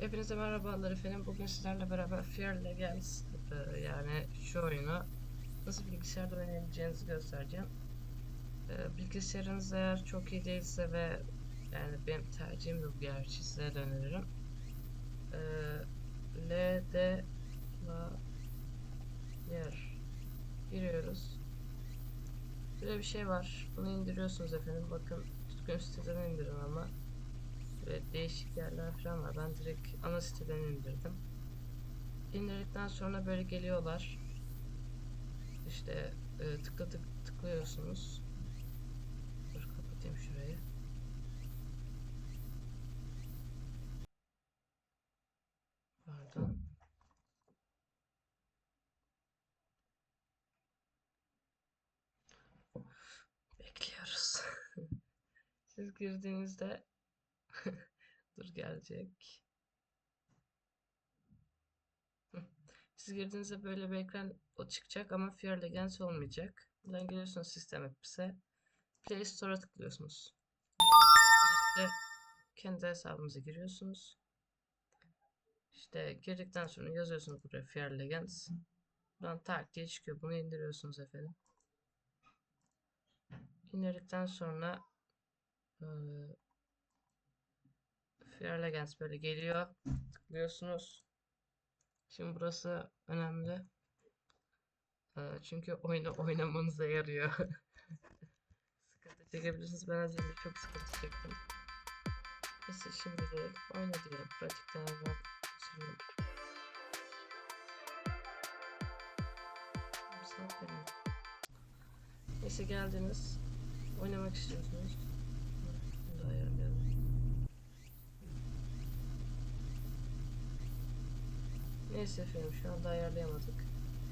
Hepinize merhabalar efendim. Bugün sizlerle beraber Fear Legends e, yani şu oyunu nasıl bilgisayarda oynayabileceğinizi göstereceğim. E, bilgisayarınız eğer çok iyi değilse ve yani benim tercihim yok gerçi size öneririm. E, LD yer giriyoruz. Böyle bir şey var. Bunu indiriyorsunuz efendim. Bakın düzgün siteden indirin ama. Böyle değişik yerler falan var. Ben direkt ana siteden indirdim. İndirdikten sonra böyle geliyorlar. İşte e, tıkla tık tıklıyorsunuz. Dur kapatayım şurayı. Pardon. Bekliyoruz. Siz girdiğinizde Dur gelecek. Siz girdiğinizde böyle bir ekran o çıkacak ama Fear Legends olmayacak. Buradan geliyorsunuz System Apps'e. Play Store'a tıklıyorsunuz. İşte kendi hesabınıza giriyorsunuz. İşte girdikten sonra yazıyorsunuz buraya Fear Legends. Buradan tak diye çıkıyor. Bunu indiriyorsunuz efendim. İndirdikten sonra eee Fear Legends böyle geliyor. Tıklıyorsunuz. Şimdi burası önemli. Ee, çünkü oyunu oynamanıza yarıyor. sıkıntı çekebilirsiniz. Ben az önce çok sıkıntı çektim. Neyse şimdi de oyna. Pratikten evvel sürüyorum. Neyse geldiniz. Oynamak istiyorsunuz. Bunu da ayarlayalım. Neyse efendim şu anda ayarlayamadık.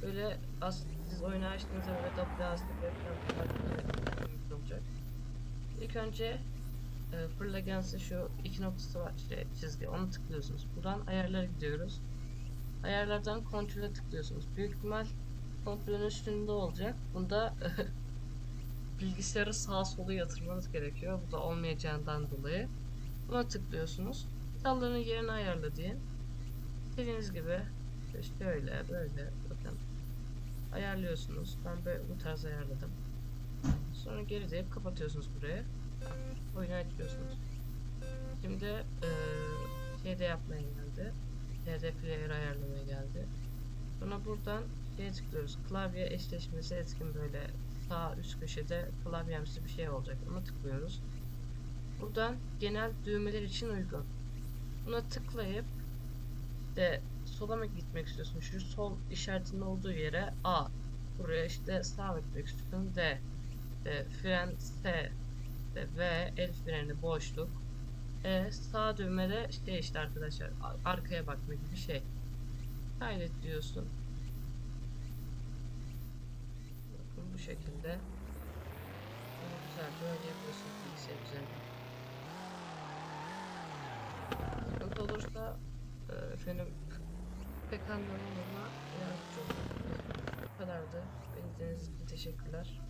Böyle az siz oyunu açtığınızda böyle double hızlı bir ekran olacak. İlk önce e, Fırlagensi şu iki noktası var işte çizgi onu tıklıyorsunuz. Buradan ayarlara gidiyoruz. Ayarlardan kontrole tıklıyorsunuz. Büyük ihtimal kontrolün üstünde olacak. Bunda bilgisayarı sağa sola yatırmanız gerekiyor. Bu da olmayacağından dolayı. Buna tıklıyorsunuz. Dalların yerini ayarla diye. İstediğiniz gibi işte öyle böyle bakın ayarlıyorsunuz. Ben böyle bu tarz ayarladım. Sonra geri deyip kapatıyorsunuz buraya. Oyunu açıyorsunuz. Şimdi eee şeyde yapmaya geldi. HD player ayarlamaya geldi. Sonra buradan şeye tıklıyoruz. Klavye eşleşmesi etkin böyle sağ üst köşede klavyemsi bir şey olacak. Ona tıklıyoruz. Buradan genel düğmeler için uygun. Buna tıklayıp işte sola mı gitmek istiyorsun? Şu sol işaretinin olduğu yere A. Buraya işte sağa mı gitmek istiyorsun? D. İşte fren S. İşte V. El freni boşluk. E, sağ düğmede işte işte arkadaşlar arkaya bakma gibi şey. Kaydet diyorsun. Bakın bu şekilde. Bunu güzelce oynayabiliyorsunuz bilgisayar üzerinde. Sıkıntı olursa efendim pek anlamam ama yardımcı olun. Bu kadardı. Beni dinlediğiniz için teşekkürler.